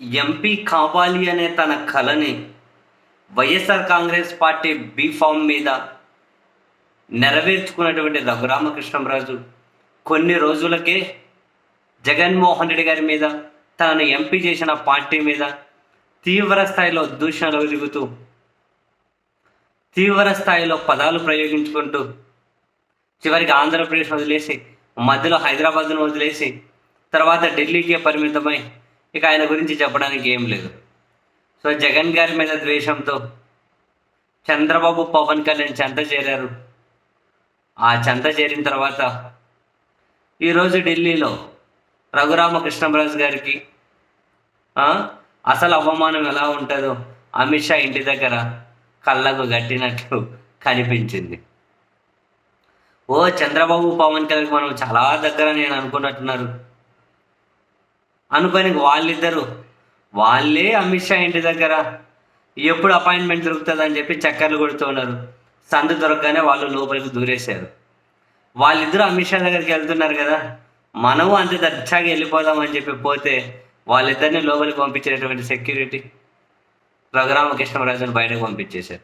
MP కావాలి అనే తన కలని YSR Congress party B form మీద నెరవేర్చుకున్నటువంటి రఘురామకృష్ణరాజు కొన్ని రోజులకే జగన్మోహన్ రెడ్డి గారి మీద తనను ఎంపీ చేసిన పార్టీ మీద తీవ్ర స్థాయిలో దూషణలు వెలుగుతూ తీవ్ర స్థాయిలో పదాలు ప్రయోగించుకుంటూ చివరికి ఆంధ్రప్రదేశ్ వదిలేసి మధ్యలో హైదరాబాద్ను వదిలేసి తర్వాత ఢిల్లీకే పరిమితమై ఇక ఆయన గురించి చెప్పడానికి ఏం లేదు. సో జగన్ గారి మీద ద్వేషంతో చంద్రబాబు పవన్ కళ్యాణ్ చెంత చేరారు. ఆ చెంత చేరిన తర్వాత ఈరోజు ఢిల్లీలో రఘురామకృష్ణరాజు గారికి అసలు అవమానం ఎలా ఉంటుందో అమిత్ షా ఇంటి దగ్గర కళ్ళకు గట్టినట్లు కనిపించింది. ఓ చంద్రబాబు పవన్ కళ్యాణ్ మనం చాలా దగ్గర నేను అనుకున్నట్టున్నారు. అనుకొని వాళ్ళిద్దరు వాళ్ళే అమిత్ షా ఇంటి దగ్గర. ఎప్పుడు అపాయింట్మెంట్ దొరుకుతుంది అని చెప్పి చక్కర్లు కొడుతున్నారు సందు దొరకగానే వాళ్ళు లోపలికి దూరేశారు. వాళ్ళిద్దరూ అమిత్ షా దగ్గరికి వెళ్తున్నారు కదా. మనము అంత దర్చాగా వెళ్ళిపోదాం అని చెప్పి పోతే వాళ్ళిద్దరిని లోపలికి పంపించేటటువంటి సెక్యూరిటీ రఘురామకృష్ణరాజుని బయటకు పంపించేశారు.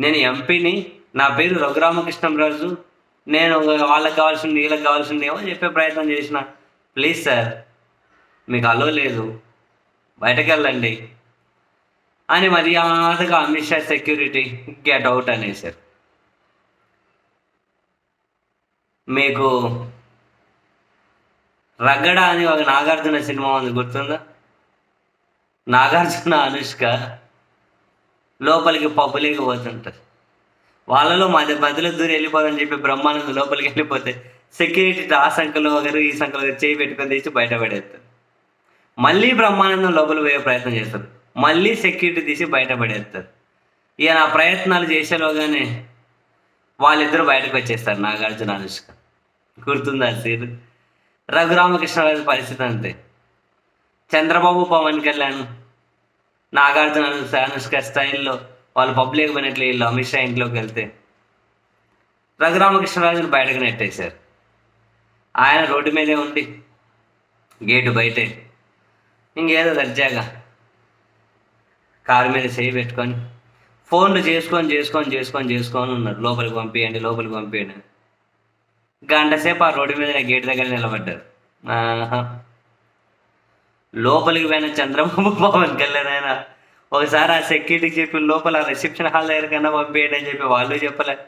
నేను ఎంపీని నా పేరు రఘురామకృష్ణరాజు. నేను వాళ్ళకి కావాల్సింది వీళ్ళకి కావాల్సింది ఏమో చెప్పే ప్రయత్నం చేసిన. ప్లీజ్ సార్ మీకు అలో లేదు. బయటకు వెళ్ళండి అని మర్యాదగా Amit Shah security get out అనేసారు మీకు రగడ అని ఒక నాగార్జున సినిమా ఉంది గుర్తుందా? నాగార్జున అనుష్క లోపలికి పప్పులేకి పోతుంటారు. వాళ్ళలో మధ్య మధ్యలో దూరి వెళ్ళిపోదని చెప్పి బ్రహ్మానందం లోపలికి వెళ్ళిపోతే సెక్యూరిటీ ఆ సంఖ్యలో ఒకరు ఈ సంఖ్యలో చేయి పెట్టుకొని తీసి బయట పడేస్తారు మళ్ళీ బ్రహ్మానందం లోపల పోయే ప్రయత్నం చేస్తారు. మళ్ళీ సెక్యూరిటీ తీసి బయటపడేస్తారు. ఇక నా ఆ ప్రయత్నాలు చేసేలోగానే వాళ్ళిద్దరూ బయటకు వచ్చేస్తారు నాగార్జున అనుష్క. గుర్తుందా సీన్ రఘురామకృష్ణరాజు పరిస్థితి అంతే. చంద్రబాబు పవన్ కళ్యాణ్ నాగార్జున అనుష్క అనుష్క స్టైల్లో వాళ్ళు పబ్లిక్ పోయినట్లు వీళ్ళు అమిత్ షా ఇంట్లోకి వెళ్తే రఘురామకృష్ణరాజుని బయటకు నెట్టేశారు. ఆయన రోడ్డు మీదే ఉండి గేటు బయటే ఇంకేదో దర్జాగా. కారు మీద చేయి పెట్టుకొని ఫోన్లు చేసుకొని చేసుకొని చేసుకొని చేసుకొని ఉన్నారు. లోపలికి పంపించండి లోపలికి పంపించండి గంట సేపు ఆ రోడ్డు మీద గేట్ దగ్గర నిలబడ్డారు. ఆహా. లోపలికి పోయిన చంద్రబాబు పవన్ కళ్యాణ్ ఆయన ఒకసారి ఆ సెక్యూరిటీకి చెప్పి లోపల రిసెప్షన్ హాల్ దగ్గర కన్నా పంపించండి అని చెప్పి వాళ్ళు చెప్పలే.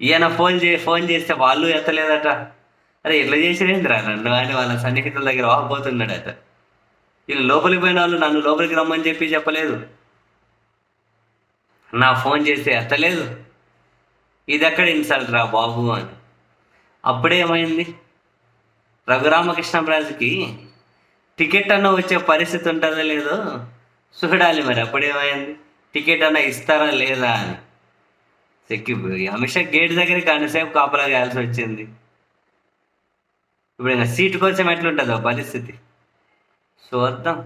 ఈయన ఫోన్ చే ఫోన్ చేస్తే వాళ్ళు ఎత్తలేదట. అరే ఇట్లా చేసిరేంద్రా నన్ను? అని వాళ్ళ సన్నిహితుల దగ్గర వాకపోతున్నాడట వీళ్ళు లోపలికి పోయిన వాళ్ళు నన్ను లోపలికి రమ్మని చెప్పి చెప్పలేదు. నా ఫోన్ చేస్తే ఎత్తలేదు. ఇది ఎక్కడ ఇన్సల్ట్ రా బాబు అని. అప్పుడే ఏమైంది? రఘురామకృష్ణ రఘురామకృష్ణరాజుకి టికెట్ అన్న వచ్చే పరిస్థితి ఉంటుందో లేదో చూడాలి మరి అప్పుడేమైంది టికెట్ అన్న ఇస్తారా లేదా అని. సెక్కి అమిత్ షా గేట్ దగ్గరికి గంటసేపు కాపలా కాయాల్సి వచ్చింది. ఇప్పుడు ఇంకా సీటు కోసం ఎట్లుంటుందో పరిస్థితి. 坐等